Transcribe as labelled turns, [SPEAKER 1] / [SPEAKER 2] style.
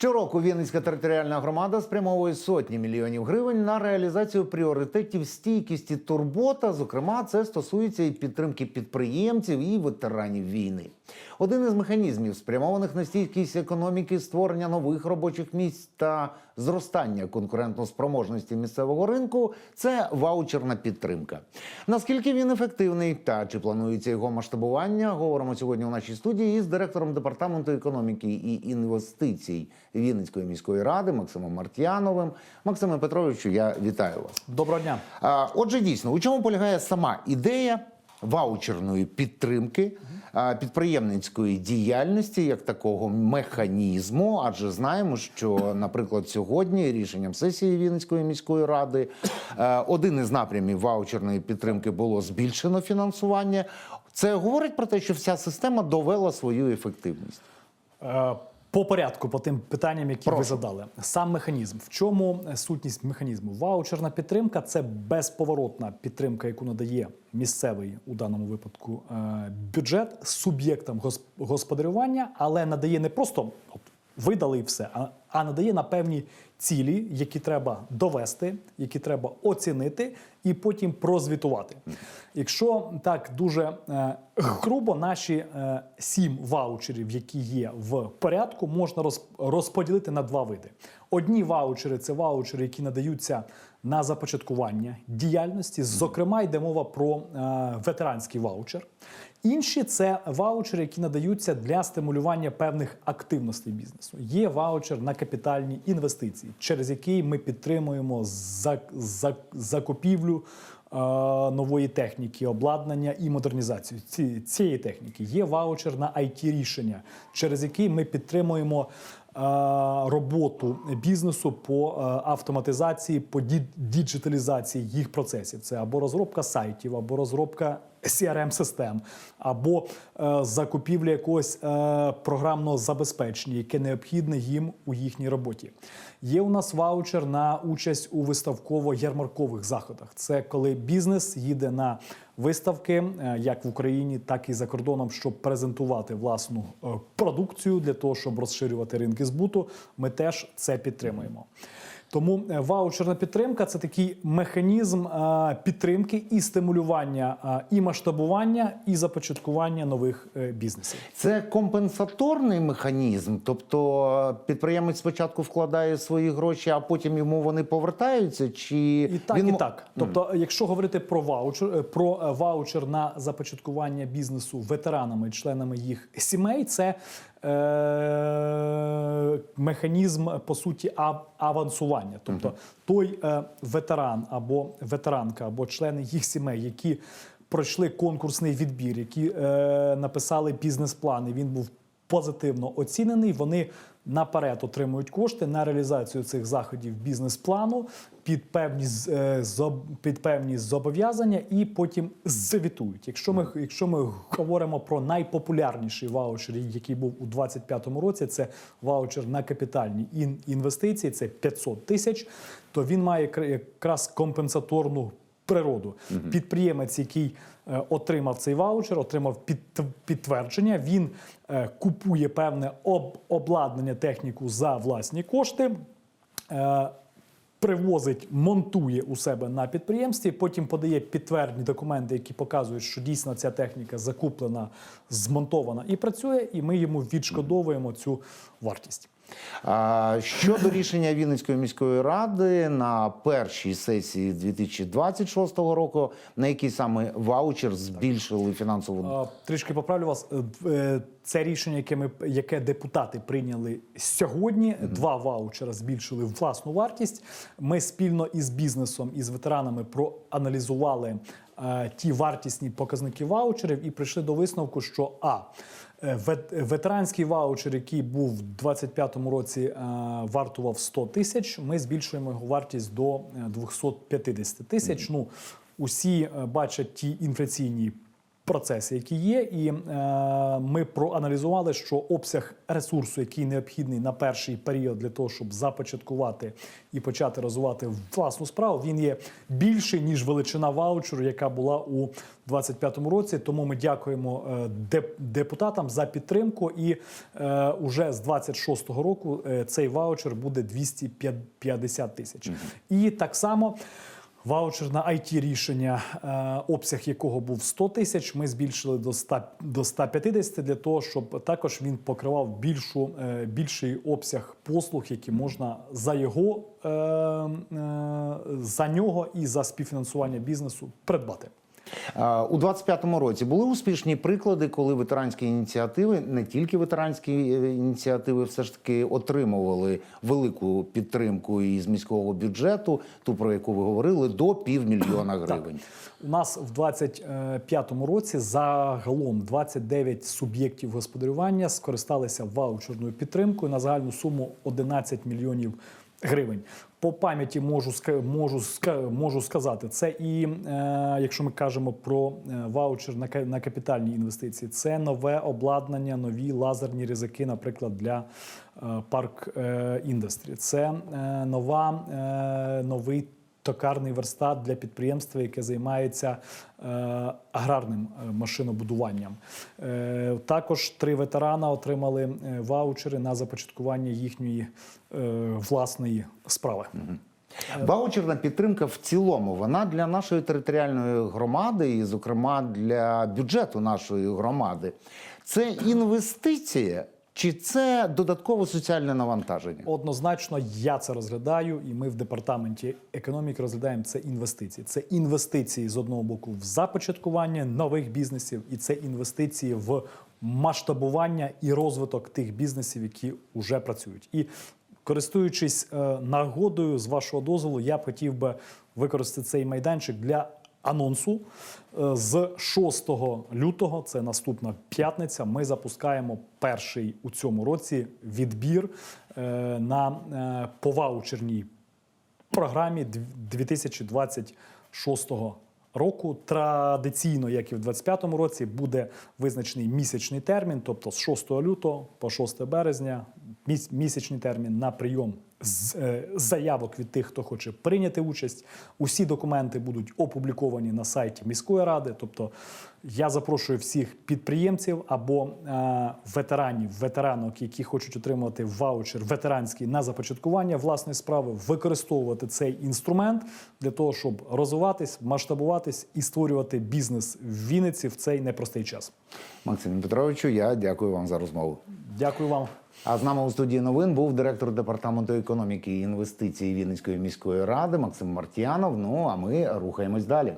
[SPEAKER 1] Щороку Вінницька територіальна громада спрямовує сотні мільйонів гривень на реалізацію пріоритетів стійкісті турбота. Зокрема, це стосується і підтримки підприємців і ветеранів війни. Один із механізмів, спрямованих на стійкість економіки, створення нових робочих місць та зростання конкурентоспроможності місцевого ринку це ваучерна підтримка. Наскільки він ефективний та чи планується його масштабування? Говоримо сьогодні у нашій студії із директором департаменту економіки і інвестицій Вінницької міської ради Максимом Мартьяновим. Максиме Петровичу, я вітаю вас.
[SPEAKER 2] Доброго дня.
[SPEAKER 1] Отже, дійсно, у чому полягає сама ідея ваучерної підтримки підприємницької діяльності як такого механізму? Адже знаємо, що, наприклад, сьогодні рішенням сесії Вінницької міської ради е, один із напрямів ваучерної підтримки було збільшено фінансування. Це говорить про те, що вся система довела свою ефективність.
[SPEAKER 2] По порядку, по тим питанням, які ви задали. Сам механізм. В чому е, сутність механізму? Ваучерна підтримка це безповоротна підтримка, яку надає місцевий у даному випадку е, бюджет суб'єктам гос- господарювання, але надає не просто видали все, а, а надає на певні цілі, які треба довести, які треба оцінити і потім прозвітувати. Якщо так дуже е, грубо, наші е, сім ваучерів, які є в порядку, можна роз, розподілити на два види. Одні ваучери це ваучери, які надаються на започаткування діяльності. Зокрема, йде мова про е, ветеранський ваучер. Інші це ваучери, які надаються для стимулювання певних активностей бізнесу. Є ваучер на капітальні інвестиції, через який ми підтримуємо за, за, закупівлю нової техніки, обладнання і модернізацію ці, цієї техніки. Є ваучер на it рішення, через який ми підтримуємо е, роботу бізнесу по е, автоматизації, по діджиталізації їх процесів. Це або розробка сайтів, або розробка crm систем або е, закупівля якогось е, програмного забезпечення, яке необхідне їм у їхній роботі. Є у нас ваучер на участь у виставково-ярмаркових заходах. Це коли бізнес їде на виставки, е, як в Україні, так і за кордоном, щоб презентувати власну продукцію для того, щоб розширювати ринки збуту. Ми теж це підтримуємо. Тому е, ваучерна підтримка це такий механізм е, підтримки і стимулювання е, і масштабування, і започаткування нових бізнесів.
[SPEAKER 1] Це компенсаторний механізм, тобто підприємець спочатку вкладає свої гроші, а потім йому вони повертаються. Чи
[SPEAKER 2] І так,
[SPEAKER 1] він
[SPEAKER 2] і так. Тобто, якщо говорити про ваучер, про ваучер на започаткування бізнесу ветеранами, членами їх сімей, це механізм по суті авансування. Тобто той е, ветеран або ветеранка, або члени їх сімей, які пройшли конкурсний відбір, які е, написали бізнес-плани. він був позитивно оцінений. Вони наперед отримують кошти на реалізацію цих заходів бізнес-плану під певні е, під певні зобов'язання і потім звітують. Якщо ми якщо ми говоримо про найпопулярніший ваучер, який був у 2025 році, це ваучер на капітальні інвестиції, це 500 тисяч, то він має кра- якраз компенсаторну природу. Підприємець, який е, отримав цей ваучер, отримав під, підтвердження. Він е, купує певне обладнання, техніку за власні кошти. Е, Привозить, монтує у себе на підприємстві, потім подає підтверджені документи, які показують, що дійсно ця техніка закуплена, змонтована і працює, і ми йому відшкодовуємо цю вартість.
[SPEAKER 1] Щодо рішення Вінницької міської ради на першій сесії 2026 року, на який саме ваучер збільшили фінансову
[SPEAKER 2] Трішки поправлю вас. Е, е, Це рішення, яке ми яке депутати прийняли сьогодні. Два ваучера збільшили власну вартість. Ми спільно із бізнесом і з ветеранами проаналізували ті вартісні показники ваучерів і прийшли до висновку, що а е, ветеранський ваучер, який був в 2025 році, е, вартував 100 тисяч. Ми збільшуємо його вартість до е, 250 тисяч. Ну усі е, бачать ті інфляційні процеси, які є, і е, ми проаналізували, що обсяг ресурсу, який необхідний на перший період для того, щоб започаткувати і почати розвивати власну справу, він є більший ніж величина ваучеру, яка була у 2025 році. Тому ми дякуємо е, депутатам за підтримку. І е, уже з 26-го року е, цей ваучер буде 250 тисяч. І так само. Ваучер на it рішення, е, обсяг якого був 100 тисяч, ми збільшили до 100, до 150 для того, щоб також він покривав більшу, е, більший обсяг послуг, які можна за його е, за нього і за співфінансування бізнесу придбати.
[SPEAKER 1] У 25-му році були успішні приклади, коли ветеранські ініціативи, не тільки ветеранські е, ініціативи, все ж таки отримували велику підтримку із міського бюджету, ту про яку ви говорили, до півмільйона гривень.
[SPEAKER 2] У нас в 25-му році загалом 29 суб'єктів господарювання скористалися ваучерною підтримкою на загальну суму 11 мільйонів гривень. По пам'яті можу можу можу сказати, це і е, якщо ми кажемо про е, ваучер на на капітальні інвестиції, це нове обладнання, нові лазерні ризики, наприклад, для е, парк е, індустрі. Це е, нова е, новий токарний верстат для підприємства, яке займається е, аграрним е, машинобудуванням. Е, також три ветерана отримали ваучери на започаткування їхньої власної справи.
[SPEAKER 1] Ваучерна підтримка в цілому вона для нашої територіальної громади, і, зокрема, для бюджету нашої громади. Це інвестиція чи це додаткове соціальне навантаження?
[SPEAKER 2] Однозначно, я це розглядаю, і ми в департаменті економіки розглядаємо це інвестиції. Це інвестиції з одного боку в започаткування нових бізнесів, і це інвестиції в масштабування і розвиток тих бізнесів, які вже працюють. І користуючись е, нагодою, з вашого дозволу, я б хотів би використати цей майданчик для анонсу. Е, З 6 лютого, це наступна п'ятниця, ми запускаємо перший у цьому році відбір е, на е, поваучерній програмі дв- 2026 року. Традиційно, як і в 2025 році, буде визначений місячний термін, тобто з 6 лютого по 6 березня, місячний термін на прийом з- е, заявок від тих, хто хоче прийняти участь. Усі документи будуть опубліковані на сайті міської ради. Тобто я запрошую всіх підприємців або е, ветеранів, ветеранок, які хочуть отримати ваучер ветеранський на започаткування власної справи, використовувати цей інструмент для того, щоб розвиватись, масштабуватись і створювати бізнес в Вінниці в цей непростий час.
[SPEAKER 1] Максим Петровичу, я дякую вам за розмову.
[SPEAKER 2] Дякую вам.
[SPEAKER 1] А з нами у студії новин був директор департаменту економіки і інвестицій Вінницької міської ради Максим Мартіанов. Ну а ми рухаємось далі.